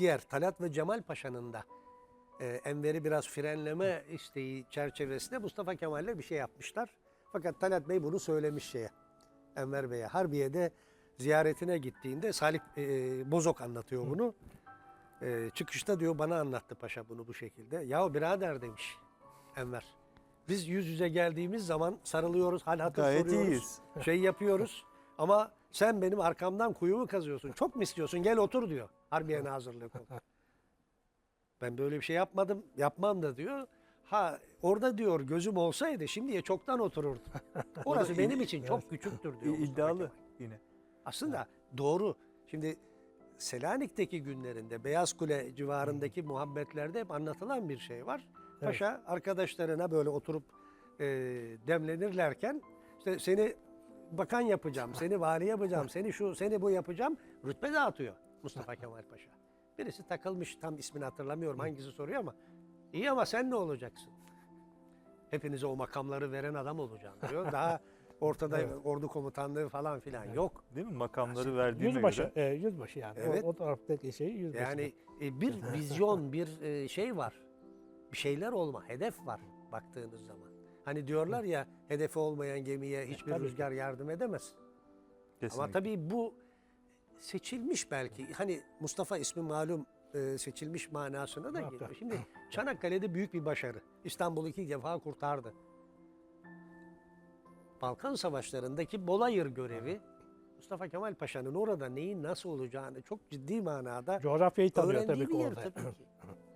diğer Talat ve Cemal Paşa'nın da e, Enver'i biraz frenleme isteği çerçevesinde Mustafa Kemal'le bir şey yapmışlar. Fakat Talat Bey bunu söylemiş şeye. Enver Bey'e. Harbiye'de ziyaretine gittiğinde Salih e, Bozok anlatıyor bunu. E, çıkışta diyor bana anlattı paşa bunu bu şekilde. Yahu birader demiş Enver. Biz yüz yüze geldiğimiz zaman sarılıyoruz, hal hatır Gayet soruyoruz. iyiyiz. Şey yapıyoruz. Ama sen benim arkamdan kuyumu kazıyorsun. Çok mu istiyorsun? Gel otur diyor. Harbiye Nazırlığı kolu. Ben böyle bir şey yapmadım, yapmam da diyor. Ha orada diyor gözüm olsaydı şimdiye çoktan otururdum. Orası benim için çok küçüktür diyor. Mustafa İddialı Kemal. yine. Aslında doğru. Şimdi Selanik'teki günlerinde Beyaz Kule civarındaki muhabbetlerde hep anlatılan bir şey var. Paşa arkadaşlarına böyle oturup e, demlenirlerken işte seni bakan yapacağım, seni vali yapacağım, seni şu, seni bu yapacağım. Rütbe dağıtıyor Mustafa Kemal Paşa. Birisi takılmış tam ismini hatırlamıyorum hangisi soruyor ama iyi ama sen ne olacaksın? Hepinize o makamları veren adam olacağım diyor. Daha ortada ordu komutanlığı falan filan yok. Değil mi? Makamları verdiğine Yüzbaşı, göre. e, yüzbaşı yani. Evet. O, o taraftaki şey yüzbaşı. Yani e, bir vizyon, bir e, şey var. Bir şeyler olma, hedef var baktığınız zaman. Hani diyorlar ya hedefi olmayan gemiye hiçbir tabii rüzgar yardım edemez. Kesinlikle. Ama tabii bu seçilmiş belki. Hani Mustafa ismi malum e, seçilmiş manasına da geliyor. Şimdi Çanakkale'de büyük bir başarı. İstanbul'u iki defa kurtardı. Balkan Savaşları'ndaki Bolayır görevi Mustafa Kemal Paşa'nın orada neyin nasıl olacağını çok ciddi manada Coğrafyayı tanıyor tabii ki orada. tabii ki.